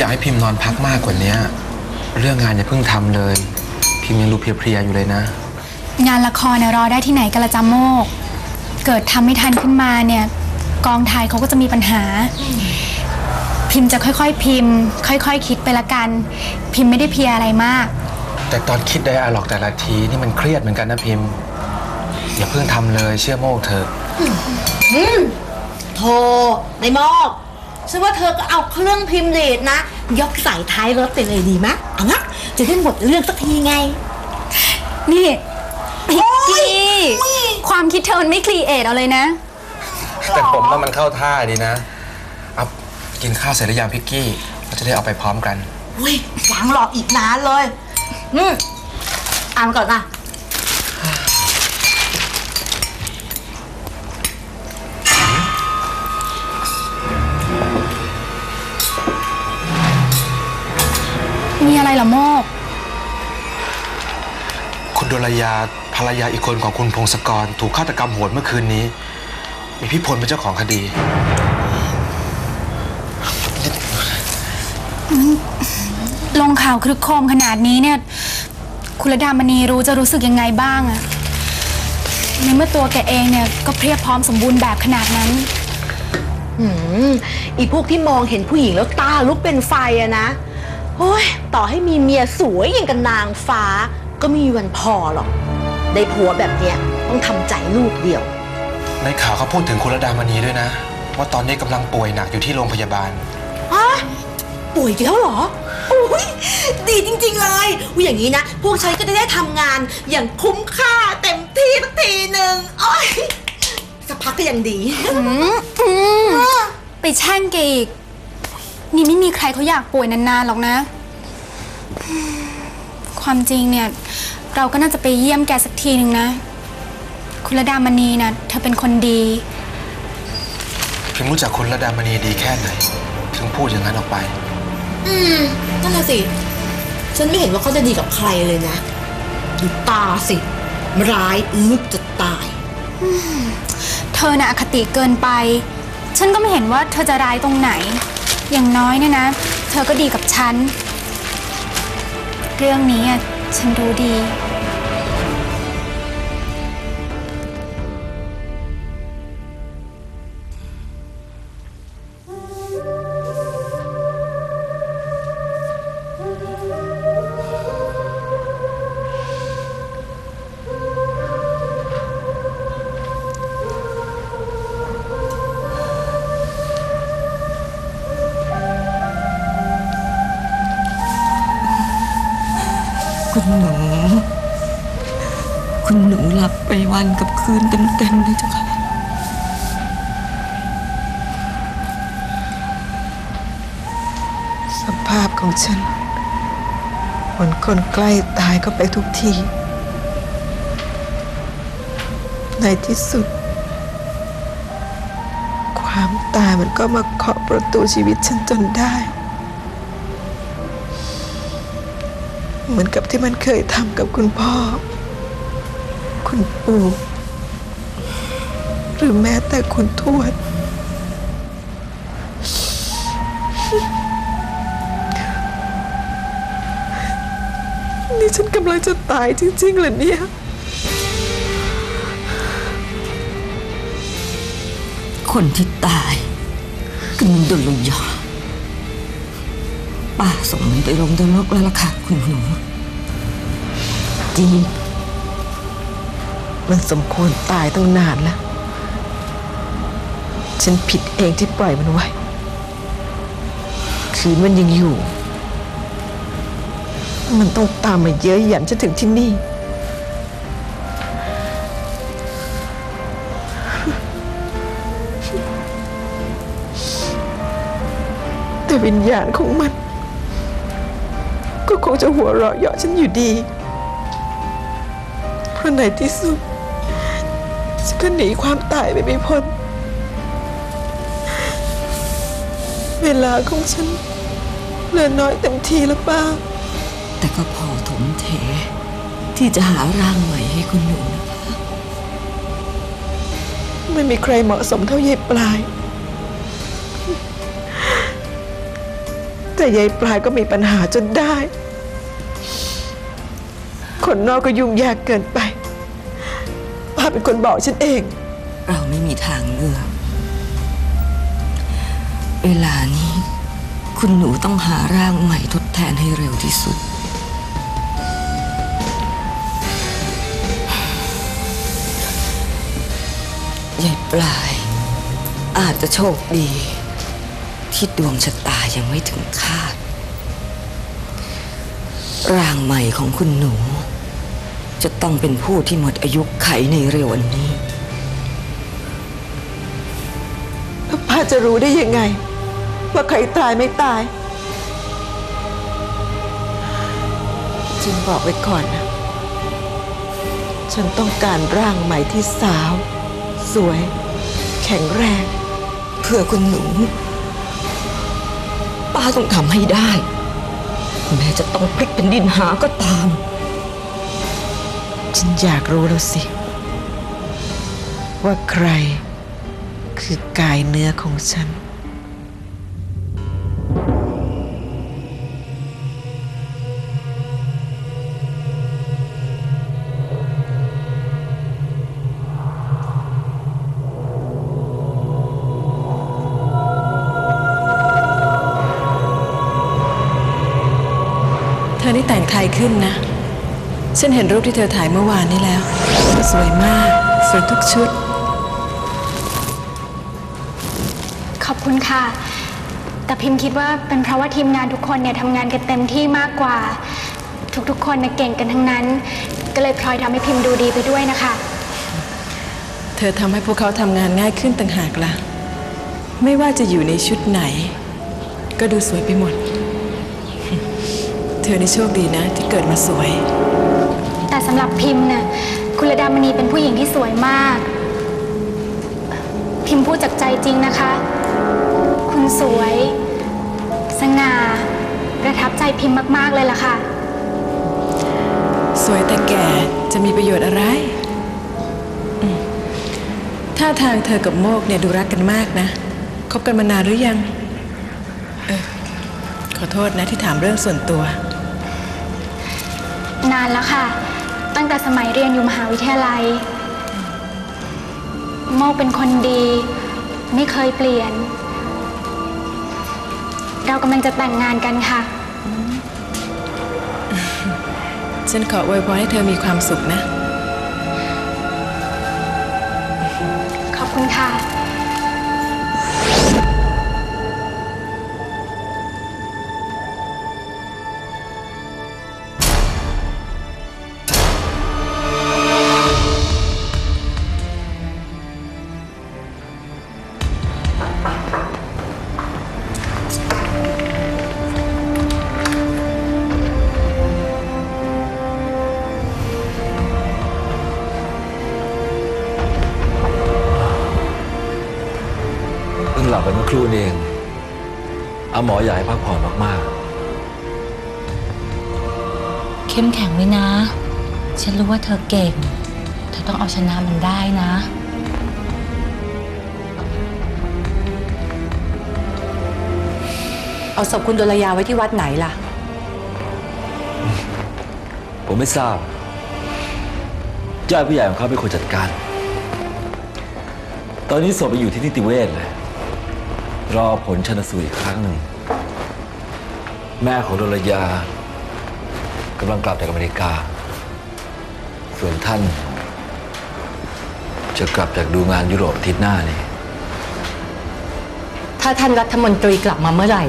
อยากให้พิมพ์นอนพักมากกว่านี้เรื่องงานอย่าเพิ่งทำเลย พิมพ์ยังดูเพลียๆอยู่เลยนะ งานละครเนี่ยรอได้ที่ไหนกันละจำโมก เกิดทำไม่ทันขึ้นมาเนี่ย กองถ่ายเขาก็จะมีปัญหา พิมพ์จะค่อยๆพิมพ์ ค่อยๆคิดไปละกัน พิมพ์ไม่ได้เพลียอะไรมาก แต่ตอนคิดไดอะล็อกแต่ละทีนี่มันเครียดเหมือนกันนะพิมพ์ อย่าเพิ่งทำเลยเชื่อโมกเถอะโธ่ในมอก ฉันว่าเธอก็เอาเครื่องพิมพ์เดทนะ ยกใส่ท้ายรถไปเลยดีมะเอานะจะได้หมดเรื่องสักทีไง นี่พิกกี้ความคิดเธอมันไม่ครีเอทเอาเลยนะ แต่ผมว่ามันเข้าท่าดีนะเอากินข้าวเสร็จหรือยังพิกกี้เราจะได้เอาไปพร้อมกัน อุ้ยยังรออีกนานเลยอืมอ่านก่อนนะ มีอะไรเหรอโมก คุณดลยาภรรยาอีกคนของคุณพงศกร ถูกฆาตกรรมโหดเมื่อคืนนี้ มีพี่พลเป็นเจ้าของคดี ลงข่าวคลึกโครมขนาดนี้เนี่ย คุณระดามณีรู้จะรู้สึกยังไงบ้างอะในเมื่อตัวแกเองเนี่ยก็เพรียบพร้อมสมบูรณ์แบบขนาดนั้น อืมอีพวกที่มองเห็นผู้หญิงแล้วตาลุกเป็นไฟอะนะ โอ้ยต่อให้มีเมียสวยอย่างกับนางฟ้า ก็ไม่มีวันพอหรอก ได้ผัวแบบเนี้ยต้องทำใจลูกเดียว ในข่าวเขาพูดถึงคุณระดามณีด้วยนะ ว่าตอนนี้กำลังป่วยหนักอยู่ที่โรงพยาบาล ฮะป่วยอีกแล้วเหรออุ้ยดีจริงๆเลยอุ๊ยอย่างนี้นะ พวกฉันก็จะได้ทำงานอย่างคุ้มค่าเต็มที่สักทีหนึ่งโอ้ยสักพักก็ยังดี ไปแช่งแกอีก นี่ไม่มีใครเขาอยากป่วยนานๆหรอกนะ ความจริงเนี่ย เราก็น่าจะไปเยี่ยมแกสักทีหนึ่งนะ คุณระดามณีนะเธอเป็นคนดี พิมรู้จักคุณระดามณีดีแค่ไหน ถึงพูดอย่างนั้นออกไป อืมนั่นแหละสิ ฉันไม่เห็นว่าเขาจะดีกับใครเลยนะดูตาสิ ร้ายลึกจะตายเธอน่ะอคติเกินไป ฉันก็ไม่เห็นว่าเธอจะร้ายตรงไหน อย่างน้อยเนี่ยนะ เธอก็ดีกับฉัน เรื่องนี้อะฉันรู้ดี วันกับคืนเต็มๆเลยเจ้าค่ะสภาพของฉันเหมือนคนใกล้ตายก็ไปทุกที ในที่สุด ความตายมันก็มาเคาะประตูชีวิตฉันจนได้ เหมือนกับที่มันเคยทำกับคุณพ่อ คุณปู่หรือแม้แต่คุณทวด นี่ฉันกำลังจะตายจริงๆเหรอเนี่ย คนที่ตายคือมันดุลยาป้าส่งมันไปลงนรกแล้วล่ะค่ะ คุณหนูจริง มันสมควรตายตั้งนานแล้ว ฉันผิดเองที่ปล่อยมันไว้ คืนมันยังอยู่ มันต้องตามมาเยอะหยันจะถึงที่นี่ แต่วิญญาณของมัน ก็คงจะหัวเราะเยาะฉันอยู่ดีเพราะในที่สุด ก็หนีความตายไปไม่พ้น เวลาของฉันเหลือน้อยเต็มทีแล้วป้า แต่ก็พอถมเท ที่จะหาร่างใหม่ให้คุณหนูนะคะไม่มีใครเหมาะสมเท่ายายปลายแแต่ยายปลายก็มีปัญหาจนได้ คนนอกก็ยุ่งยากเกินไปป้า เป็นคนบอกฉันเอง เราไม่มีทางเลือก เวลานี้ คุณหนูต้องหาร่างใหม่ทดแทนให้เร็วที่สุดยายปลาย อาจจะโชคดี ที่ดวงชะตายังไม่ถึงคาด ร่างใหม่ของคุณหนู จะต้องเป็นผู้ที่หมดอายุไขในเร็ววันนี้ ป้าจะรู้ได้ยังไง ว่าใครตายไม่ตาย จึงบอกไว้ก่อนนะ ฉันต้องการร่างใหม่ที่สาว สวย แข็งแรง เพื่อคุณหนู ป้าต้องทำให้ได้ แม้จะต้องพลิกเป็นดินหาก็ตาม ฉันอยากรู้แล้วสิ ว่าใครคือกายเนื้อของฉัน เธอนี่แต่งไทยขึ้นนะ ฉันเห็นรูปที่เธอถ่ายเมื่อวานนี้แล้ว สวยมาก สวยทุกชุด ขอบคุณค่ะ แต่พิมพ์คิดว่าเป็นเพราะว่าทีมงานทุกคนเนี่ยทำงานกันเต็มที่มากกว่า ทุกๆ คนเนี่ยเก่งกันทั้งนั้น ก็เลยพลอยทำให้พิมพ์ดูดีไปด้วยนะคะ เธอทำให้พวกเขาทำงานง่ายขึ้นต่างหากล่ะ ไม่ว่าจะอยู่ในชุดไหน ก็ดูสวยไปหมด เธอนี่โชคดีนะที่เกิดมาสวย แต่สำหรับพิมพ์น่ะคุณระดามณีเป็นผู้หญิงที่สวยมาก พิมพ์พูดจากใจจริงนะคะ คุณสวย สง่าประทับใจพิมพ์มาก ๆ เลยล่ะค่ะ สวยแต่แก่จะมีประโยชน์อะไรอืมท่าทางเธอกับโมกเนี่ยดูรักกันมากนะ คบกันมานานหรือยัง เออ ขอโทษนะที่ถามเรื่องส่วนตัว นานแล้วค่ะ ตั้งแต่สมัยเรียนอยู่มหาวิทยาลัย โมกเป็นคนดี ไม่เคยเปลี่ยน เรากำลังจะแต่งงานกันค่ะ ฉันขออวยพรให้เธอมีความสุขนะ ขอบคุณค่ะ ไปเมื่อครู่นี่เองอาหมออยากให้พักผ่อนมากเข้มแข็งไว้นะ ฉันรู้ว่าเธอเก่ง เธอต้องเอาชนะมันได้นะ เอาศพคุณดลยาไว้ที่วัดไหนล่ะ ๆ ผมไม่ทราบญาติผู้ใหญ่ของเขาเป็นคนจัดการ ตอนนี้ศพไปอยู่ที่นิติเวชเลย รอผลชนสูตรอีกครั้งหนึ่งแม่ของดลยากำลังกลับจากอเมริกา ส่วนท่าน จะกลับจากดูงานยุโรปอาทิตย์หน้านี่ ถ้าท่านรัฐมนตรีกลับมาเมื่อไหร่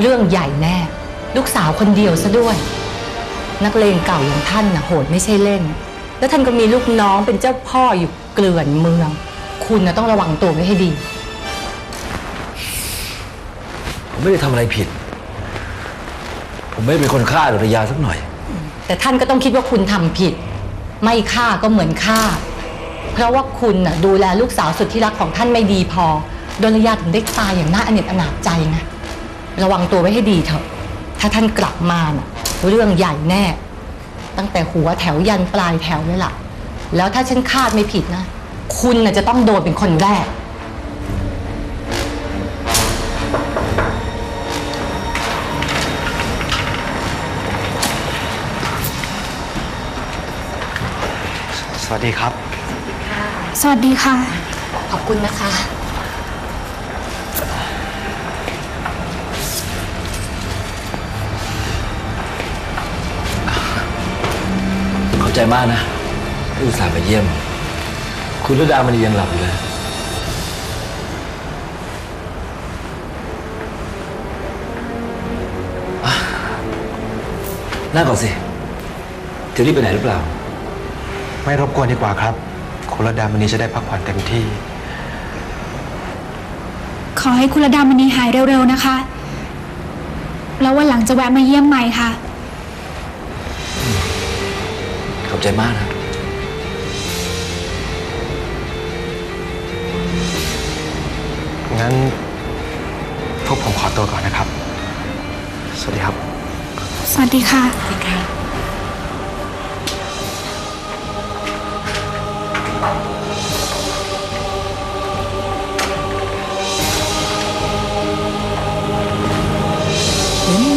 เรื่องใหญ่แน่ ลูกสาวคนเดียวซะด้วย นักเลงเก่าอย่างท่านน่ะโหดไม่ใช่เล่น แล้วท่านก็มีลูกน้องเป็นเจ้าพ่ออยู่เกลื่อนเมือง คุณนะต้องระวังตัวไว้ให้ดี ผมไม่ได้ทำอะไรผิด ผมไม่ได้เป็นคนฆ่าดลยาสักหน่อย แต่ท่านก็ต้องคิดว่าคุณทำผิด ไม่ฆ่าก็เหมือนฆ่า เพราะว่าคุณน่ะดูแลลูกสาวสุดที่รักของท่านไม่ดีพอโดนยาถึงได้ตายอย่างน่าอเนจอนาจใจไงระวังตัวไว้ให้ดีเถอะ ถ้าท่านกลับมาน่ะเรื่องใหญ่แน่ ตั้งแต่หัวแถวยันปลายแถวเลยล่ะ แล้วถ้าฉันคาดไม่ผิดนะ คุณน่ะจะต้องโดนเป็นคนแรก วัสดีครับ สวัสดีค่ะ ขอบคุณนะคะเข้าใจมากนะที่อุตส่าห์มาเยี่ยม คุณระดามณียังหลับอยู่เลยอะนั่งก่อนสิ จะรีบไปไหนหรือเปล่า ไม่รบกวนดีกว่าครับ คุณระดามณีจะได้พักผ่อนเต็มที่ ขอให้คุณระดามณีหายเร็วๆนะคะ แล้ววันหลังจะแวะมาเยี่ยมใหม่ค่ะ ขอบใจมากนะ งั้น พวกผมขอตัวก่อนนะครับ สวัสดีครับ สวัสดีค่ะค่ะ Open